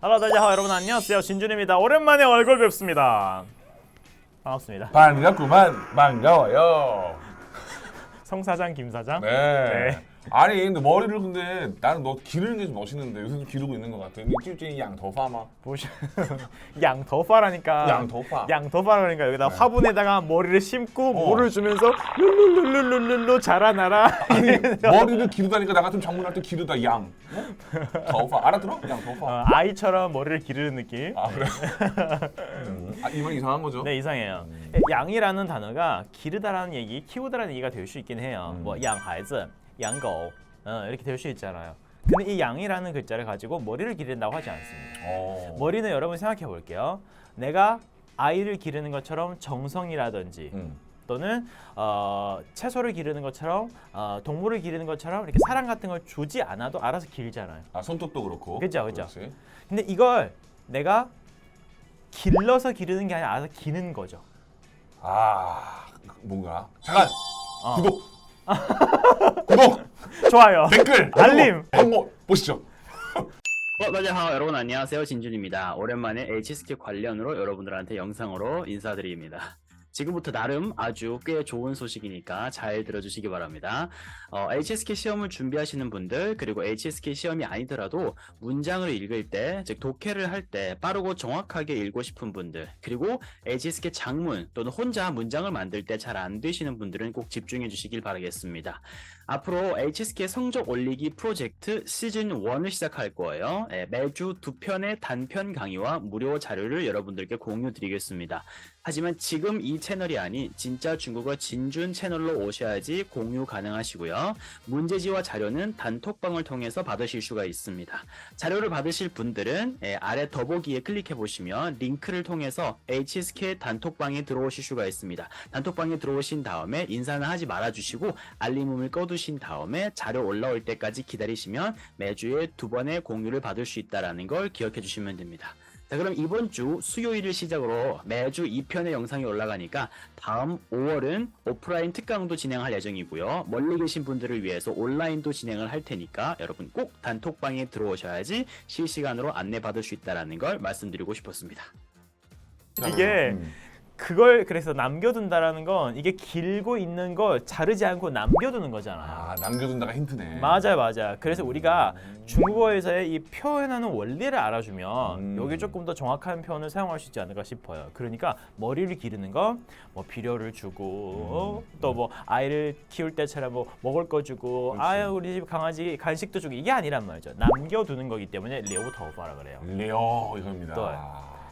할로 다자하 여러분 안녕하세요. 진준입니다. 오랜만에 얼굴 뵙습니다. 반갑습니다. 반갑구만. 반가워요. 성 사장 김 사장? 네. 네. 아니 근데 머리를 근데 나는 너 기르는 게 좀 멋있는데 요새 좀 기르고 있는 것 같아. 찌찌 양더파마. 보시 양더파라니까. 양더파. 양더파라니까 여기다 네. 화분에다가 머리를 심고 어. 모를 주면서 룰루룰루룰루 자라나라. 아니 머리를 기르다니까 나 같은 장문할 때 기르다 양. 어? 더파 알아들어? 양더파. 어, 아이처럼 머리를 기르는 느낌. 아 그래. 음. 아, 이말 이상한 거죠? 네 이상해요. 음. 양이라는 단어가 기르다라는 얘기, 키우다라는 얘기가 될 수 있긴 해요. 뭐, 음. 뭐 양아이즈. 양狗어, 이렇게 될 수 있잖아요. 근데 이 양이라는 글자를 가지고 머리를 기른다고 하지 않습니다. 어. 머리는 여러분 생각해 볼게요. 내가 아이를 기르는 것처럼 정성이라든지 음. 또는 어, 채소를 기르는 것처럼 어, 동물을 기르는 것처럼 이렇게 사랑 같은 걸 주지 않아도 알아서 길잖아요. 아 손톱도 그렇고. 그죠, 그죠. 그렇지. 근데 이걸 내가 길러서 기르는 게 아니라 알아서 기는 거죠. 아 뭔가 잠깐 어. 구독. 구독 좋아요. 댓글 알림! 한번 보시죠. 어, 다자하 여러분 안녕하세요 진준입니다. 오랜만에 HSK 관련으로 여러분들한테 영상으로 인사드립니다. 지금부터 나름 아주 꽤 좋은 소식이니까 잘 들어주시기 바랍니다. 어, HSK 시험을 준비하시는 분들 그리고 HSK 시험이 아니더라도 문장을 읽을 때, 즉 독해를 할 때 빠르고 정확하게 읽고 싶은 분들 그리고 HSK 장문 또는 혼자 문장을 만들 때 잘 안 되시는 분들은 꼭 집중해 주시길 바라겠습니다. 앞으로 HSK 성적 올리기 프로젝트 시즌 1을 시작할 거예요. 예, 매주 두 편의 단편 강의와 무료 자료를 여러분들께 공유 드리겠습니다. 하지만 지금 이 채널이 아닌 진짜 중국어 진준 채널로 오셔야지 공유 가능하시고요. 문제지와 자료는 단톡방을 통해서 받으실 수가 있습니다. 자료를 받으실 분들은 예, 아래 더보기에 클릭해 보시면 링크를 통해서 HSK 단톡방에 들어오실 수가 있습니다. 단톡방에 들어오신 다음에 인사는 하지 말아주시고 알림음을 꺼두 신 다음에 자료 올라올 때까지 기다리시면 매주에 두 번의 공유를 받을 수 있다라는 걸 기억해 주시면 됩니다. 자 그럼 이번 주 수요일을 시작으로 매주 2편의 영상이 올라가니까 다음 5월은 오프라인 특강도 진행할 예정이고요. 멀리 계신 분들을 위해서 온라인도 진행을 할 테니까 여러분 꼭 단톡방에 들어오셔야지 실시간으로 안내 받을 수 있다라는 걸 말씀드리고 싶었습니다. 이게 음. 그걸 그래서 남겨둔다라는 건 이게 길고 있는 걸 자르지 않고 남겨두는 거잖아요. 아 남겨둔다가 힌트네. 맞아요, 맞아요. 그래서 우리가 중국어에서의 이 표현하는 원리를 알아주면 음. 여기 조금 더 정확한 표현을 사용할 수 있지 않을까 싶어요. 그러니까 머리를 기르는 건 뭐 비료를 주고 음. 또 뭐 아이를 키울 때처럼 뭐 먹을 거 주고 그렇지. 아유 우리 집 강아지 간식도 주고 이게 아니란 말이죠. 남겨두는 거기 때문에 레오터우파라 그래요. 레어 이겁니다. 对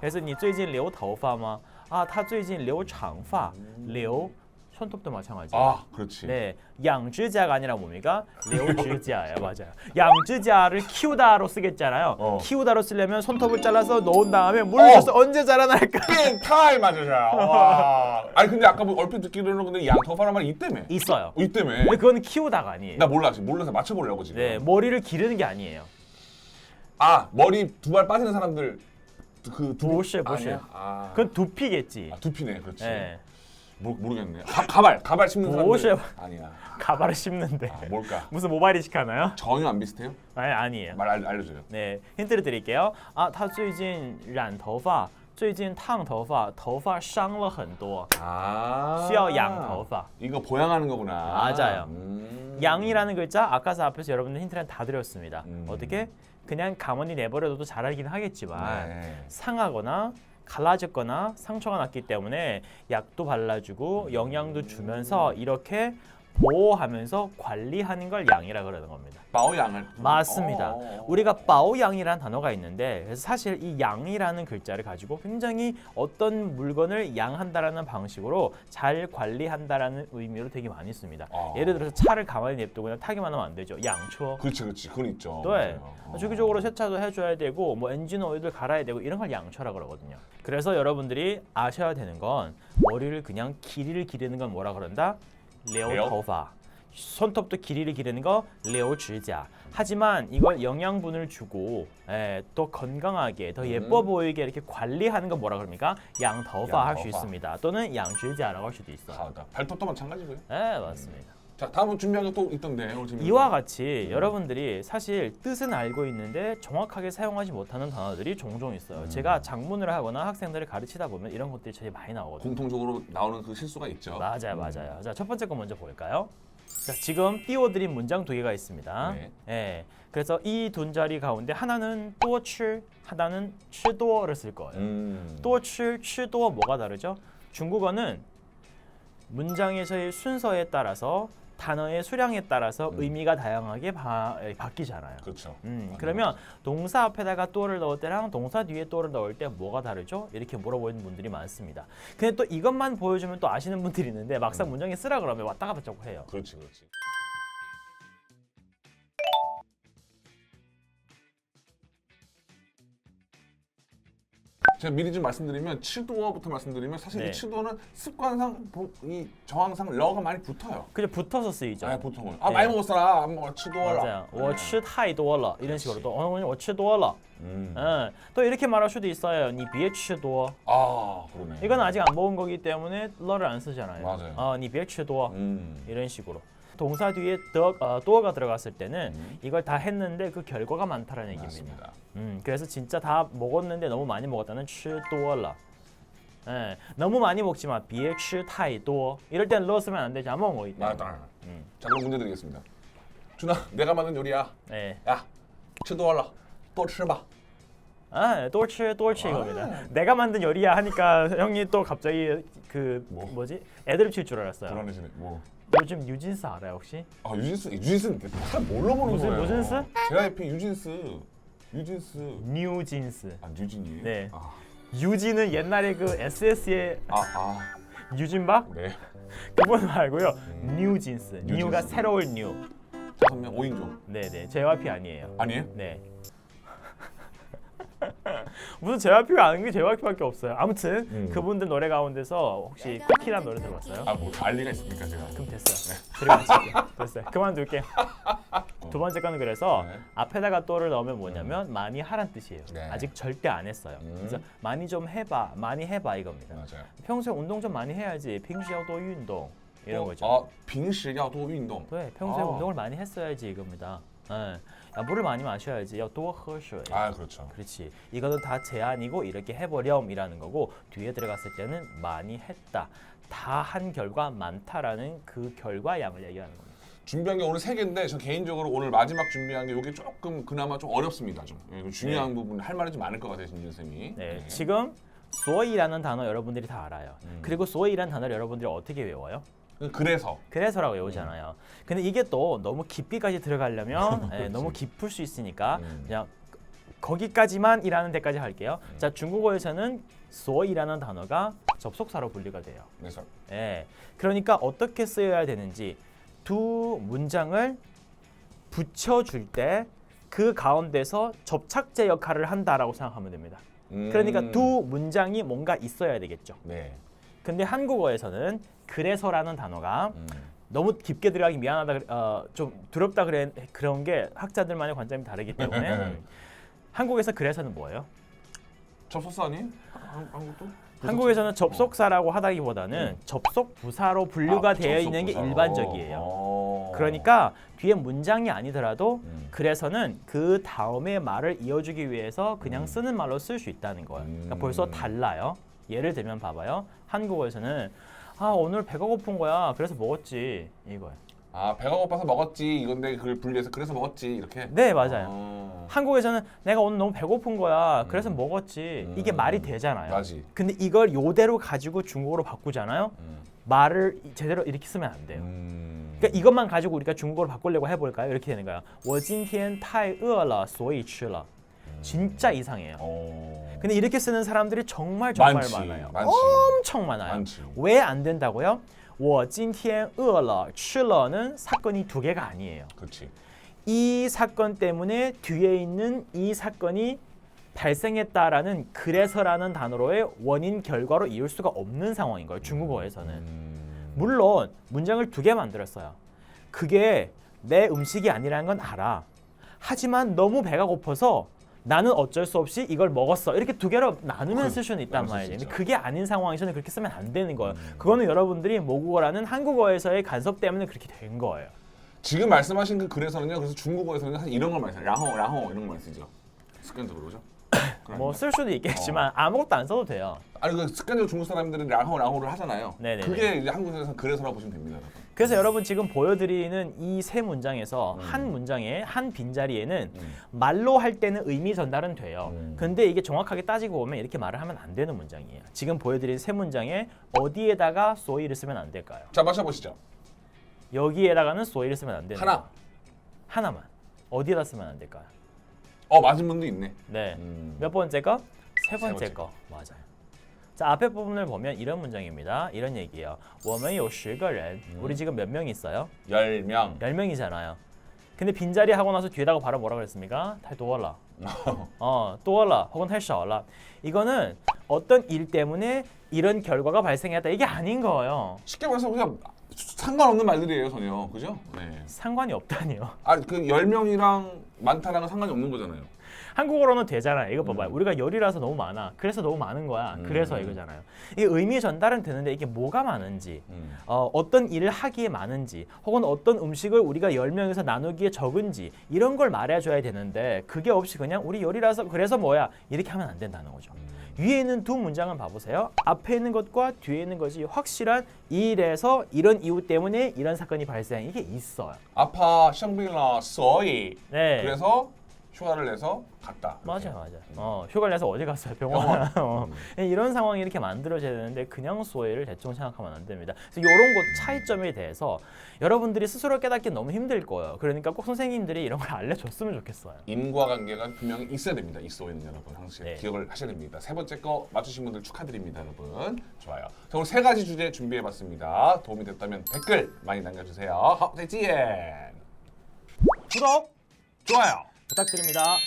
可是你最近留头发吗？ 啊，他最近留长发，留 손톱도 마찬가지. 아 그렇지. 네, 양지자가 아니라 뭡니까? 레오지자예요, 맞아요. 양지자를 키우다로 쓰겠잖아요. 어. 키우다로 쓰려면 손톱을 잘라서 넣은 다음에 물을 줘서 언제 자라날까? 땡 타임 맞으셔. 와. 아니 근데 아까 뭐 얼핏 듣기로는 근데 양토파란 말이 이때문에. 있어요. 이 때문에. 근데 그건 키우다가 아니에요. 나 몰라 지금 몰라서 맞춰보려고 지금. 네, 머리를 기르는 게 아니에요. 아 머리 두 발 빠지는 사람들 그 두. 보시, 보시. 아니야? 아. 그건 두피겠지. 아 두피네 그렇지. 네, 모, 모르겠네. 가, 가발 가발 씹는 사람들. 보시. 아니야. 가발을 씹는데 아, 뭘까? 무슨 모바일 이식하나요? 전혀 안 비슷해요? 아니 아니에요. 말 알, 알려줘요. 네, 힌트를 드릴게요. 아, 他最近染头发，最近烫头发，头发伤了很多， 아. 需要养头发。 이거 보양하는 거구나. 맞아요. 음. 양이라는 글자 아까서 앞에서 여러분들 힌트를 다 드렸습니다. 음. 어떻게? 그냥 가만히 내버려둬도 자라긴 하겠지만 네. 상하거나 갈라졌거나 상처가 났기 때문에 약도 발라주고 영양도 주면서 이렇게 보호하면서 관리하는 걸 양이라 그러는 겁니다. 마오양을. 맞습니다. 어, 어, 어. 우리가 바오양이라는 단어가 있는데 그래서 사실 이 양이라는 글자를 가지고 굉장히 어떤 물건을 양한다라는 방식으로 잘 관리한다라는 의미로 되게 많이 씁니다. 어. 예를 들어서 차를 가만히 냅두고 그냥 타기만 하면 안 되죠. 양초. 그렇지 그렇지 그건 있죠. 네. 맞아요. 어. 주기적으로 세차도 해줘야 되고 뭐 엔진 오일도 갈아야 되고 이런 걸 양초라 그러거든요. 그래서 여러분들이 아셔야 되는 건 머리를 그냥 길이를 기르는 건 뭐라 그런다? 레오? 터파 손톱도 길이를 기르는 거 레오 주자. 하지만 이걸 영양분을 주고 에, 또 건강하게 더 음. 예뻐 보이게 이렇게 관리하는 거 뭐라 그럽니까? 양더파 할수 있습니다. 또는 양주자라고 할 수도 있어요. 아, 나 발톱도 마찬가지고요. 네 맞습니다. 자 다음은 준비한 게또 있던데 오늘 이와 같이 여러분들이 사실 뜻은 알고 있는데 정확하게 사용하지 못하는 단어들이 종종 있어요. 음. 제가 작문을 하거나 학생들을 가르치다 보면 이런 것들이 제일 많이 나오거든요. 공통적으로 나오는 그 실수가 있죠. 맞아요, 음. 맞아요. 자, 첫 번째 거 먼저 볼까요? 자, 지금 띄워드린 문장 두 개가 있습니다. 네. 예. 그래서 이 돈자리 가운데 하나는 또출, 하나는 추도를 쓸 거예요. 음. 또출, 추도 뭐가 다르죠? 중국어는 문장에서의 순서에 따라서 단어의 수량에 따라서 음. 의미가 다양하게 바, 에, 바뀌잖아요. 그렇죠. 음. 그러면 동사 앞에다가 또를 넣을 때랑 동사 뒤에 또를 넣을 때 뭐가 다르죠? 이렇게 물어보는 분들이 많습니다. 근데 또 이것만 보여주면 또 아시는 분들이 있는데 막상 음. 문장에 쓰라 그러면 왔다 갔다 자꾸 해요. 그렇지, 그렇지. 제가 미리 좀 말씀드리면 치도어부터 말씀드리면 사실 네. 이 치도어는 습관상 보- 이 정황상 러가 많이 붙어요. 그냥 붙어서 쓰이죠. 아, 보통은 아 네. 많이 먹었어라, 안 먹어 치도어라. 맞아요. 我吃太多了 이런 식으로 또 어느我吃多了. 음. 예. 또 이렇게 말할 수도 있어요. 你别吃多. 아 그러네. 이건 아직 안 먹은 거기 때문에 러를 안 쓰잖아요. 맞아요. 어, 你别吃多. 음. 이런 식으로. 동사 뒤에 더, 어, 도어가 들어갔을 때는 음. 이걸 다 했는데 그 결과가 많다라는 얘기입니다. 맞습니다. 음, 그래서 진짜 다 먹었는데 너무 많이 먹었다는 吃多了. 예, 너무 많이 먹지 마. 别吃太多. 이럴 땐 러 쓰면 안 되지. 안 먹은 거기 때문에. 맞다. 음. 자 그럼 문제 드리겠습니다. 준아, 내가 만든 요리야. 예. 야, 치도어라. 또吃봐. 아, 多吃多吃아. 이겁니다. 내가 만든 요리야 하니까 형이 또 갑자기 그 뭐? 뭐지? 애드립 칠 줄 알았어요. 불안해지네. 뭐? 요즘 유진스 알아요 혹시? 아 유진스, 유진스는 잘 뭘로 보는 무슨- 거예요? 무슨 스? JYP 유진스, 유진스. 뉴진스. 아 유진이. 네. 아, 유진은 옛날에 그 SS의 아, 아. 유진박 네. 그분 말고요. 뉴진스. 뉴진스. 뉴가 새로운 뉴. 다섯 명 5인조. 네네. JYP 아니에요. 아니에요? 네. 무슨 JYP가 아는 게 JYP밖에 없어요. 아무튼 음. 그분들 노래 가운데서 혹시 쿠키란 노래 들어봤어요? 아, 뭐 알리가 있습니까 제가? 그럼 됐어요. 그리고 마칠게요. 됐어요. 그만둘게요. 두 번째 거는 그래서 네. 앞에다가 또를 넣으면 뭐냐면 많이 하란 뜻이에요. 네. 아직 절대 안 했어요. 음. 그래서 많이 좀 해봐, 많이 해봐 이겁니다. 맞아요. 평소에 운동 좀 많이 해야지. 平时要多运动 이런 어, 거죠. 아, 平时要多运动. 네, 평소에 아. 운동을 많이 했어야지 이겁니다. 예. 야, 물을 많이 마셔야지. 야, 또 허쇼. 아 그렇죠. 그렇지. 이거는 다 제안이고 이렇게 해버렴이라는 거고 뒤에 들어갔을 때는 많이 했다. 다 한 결과 많다라는 그 결과 양을 얘기하는 겁니다. 준비한 게 오늘 세 개인데 저 개인적으로 오늘 마지막 준비한 게 이게 조금 그나마 좀 어렵습니다 좀 예, 중요한 네. 부분 할 말이 좀 많을 것 같아요 진진 쌤이. 네. 네. 지금 소이라는 단어 여러분들이 다 알아요. 음. 그리고 소이라는 단어를 여러분들이 어떻게 외워요? 그래서 그래서라고 외우잖아요. 근데 이게 또 너무 깊이까지 들어가려면 예. 너무 깊을 수 있으니까 음. 그냥 거기까지만 일하는 데까지 할게요. 음. 자, 중국어에서는 소이라는 단어가 접속사로 분류가 돼요. 그래서 예. 그러니까 어떻게 쓰여야 되는지 두 문장을 붙여줄 때 그 가운데서 접착제 역할을 한다라고 생각하면 됩니다. 음. 그러니까 두 문장이 뭔가 있어야 되겠죠. 네. 근데 한국어에서는 그래서라는 단어가 음. 너무 깊게 들어가기 미안하다 어, 좀 두렵다 그래 그런 게 학자들만의 관점이 다르기 때문에 음. 한국에서 그래서는 뭐예요? 접속사 아니? 한- 한국도? 한국에서는 접속사라고 하다기보다는 접속 부사로 분류가 아, 되어 있는 게 접속부사. 일반적이에요. 어. 그러니까 뒤에 문장이 아니더라도 음. 그래서는 그 다음에 말을 이어주기 위해서 그냥 음. 쓰는 말로 쓸 수 있다는 거예요. 그러니까 음. 벌써 달라요. 예를 들면 봐봐요. 한국어에서는 아 오늘 배가 고픈 거야. 그래서 먹었지 이거예요. 아 배가 고파서 먹었지 이건데 그걸 분리해서 그래서 먹었지 이렇게. 네 맞아요. 어. 한국에서는 내가 오늘 너무 배고픈 거야. 그래서 먹었지. 이게 음. 말이 되잖아요. 맞지. 근데 이걸 요대로 가지고 중국어로 바꾸잖아요. 음. 말을 제대로 이렇게 쓰면 안 돼요. 음. 그러니까 이것만 가지고 우리가 중국어로 바꾸려고 해볼까요? 이렇게 되는 거야. 我今天太饿了,所以吃了. 진짜 이상해요. 어. 근데 이렇게 쓰는 사람들이 정말 정말 많지, 많아요. 많지. 엄청 많아요. 많지. 왜 안 된다고요? 我今天饿了,吃了는 사건이 두 개가 아니에요. 그렇지. 이 사건 때문에 뒤에 있는 이 사건이 발생했다라는 그래서라는 단어로의 원인 결과로 이을 수가 없는 상황인 거예요. 중국어에서는. 음. 물론 문장을 두 개 만들었어요. 그게 내 음식이 아니라는 건 알아. 하지만 너무 배가 고파서 나는 어쩔 수 없이 이걸 먹었어. 이렇게 두 개로 나누면 그, 쓸 수는 있단 말이에요. 근데 그게 아닌 상황에서는 그렇게 쓰면 안 되는 거예요. 음. 그거는 여러분들이 모국어라는 한국어에서의 간섭 때문에 그렇게 된 거예요. 지금 말씀하신 그 글에서는요. 그래서 중국어에서는 사실 이런 걸 많이 써요. 라호 라호 이런 걸 많이 쓰죠. 습관적으로죠. 뭐 쓸 수도 있겠지만 아무것도 안 써도 돼요. 아니 그 습관적으로 중국 사람들은 라호 라호를 하잖아요. 네네네. 그게 이제 한국에서는 그래서라고 보시면 됩니다. 여러분. 그래서 여러분 지금 보여드리는 이 세 문장에서 음. 한 문장에 한 빈자리에는 음. 말로 할 때는 의미 전달은 돼요. 음. 근데 이게 정확하게 따지고 보면 이렇게 말을 하면 안 되는 문장이에요. 지금 보여드린 세 문장에 어디에다가 소이를 쓰면 안 될까요? 자 마셔보시죠. 여기에다가는 소이를 쓰면 안 되는 하나. 거예요. 하나만. 어디에다 쓰면 안 될까요? 어 맞은 분도 있네. 네. 음. 몇 번째 거? 세 세 번째 번째 거. 맞아요. 자, 앞에 부분을 보면 이런 문장입니다. 이런 얘기예요. 我们有十个人. 음. 우리 지금 몇 명 있어요? 열 명. 10명이잖아요. 근데 빈자리 하고 나서 뒤에다가 바로 뭐라 그랬습니까? 太多了. 어, 多了 혹은 太少了. 이거는 어떤 일 때문에 이런 결과가 발생했다. 이게 아닌 거예요. 쉽게 말해서 그냥 상관없는 말들이에요 전혀. 그죠? 네. 상관이 없다니요. 아그 열 명이랑 많다랑은 상관이 없는 거잖아요. 한국어로는 되잖아요. 이거 봐봐요. 음. 우리가 열이라서 너무 많아. 그래서 너무 많은 거야. 음. 그래서 이거잖아요. 이 의미 전달은 되는데 이게 뭐가 많은지, 음. 어, 어떤 일을 하기에 많은지, 혹은 어떤 음식을 우리가 열 명에서 나누기에 적은지 이런 걸 말해줘야 되는데 그게 없이 그냥 우리 열이라서 그래서 뭐야 이렇게 하면 안 된다는 거죠. 위에 있는 두 문장은 봐보세요. 앞에 있는 것과 뒤에 있는 것이 확실한 일에서 이런 이유 때문에 이런 사건이 발생 이게 있어요. 아파 샹빌라 서이. 네. 그래서 휴가를 내서 갔다. 맞아요, 맞아요. 어, 휴가를 내서 어디 갔어요? 병원. 어. 예, 이런 상황이 이렇게 만들어져야 되는데 그냥 소외를 대충 생각하면 안 됩니다. 그래서 이런 것 차이점에 대해서 여러분들이 스스로 깨닫기 너무 힘들 거예요. 그러니까 꼭 선생님들이 이런 걸 알려줬으면 좋겠어요. 인과관계가 분명히 있어야 됩니다. 있어 있는 여러분 항상 네. 기억을 하셔야 됩니다. 세 번째 거 맞추신 분들 축하드립니다, 여러분. 좋아요. 자, 오늘 세 가지 주제 준비해봤습니다. 도움이 됐다면 댓글 많이 남겨주세요. 허, 대지엔 예. 구독, 좋아요. 부탁드립니다.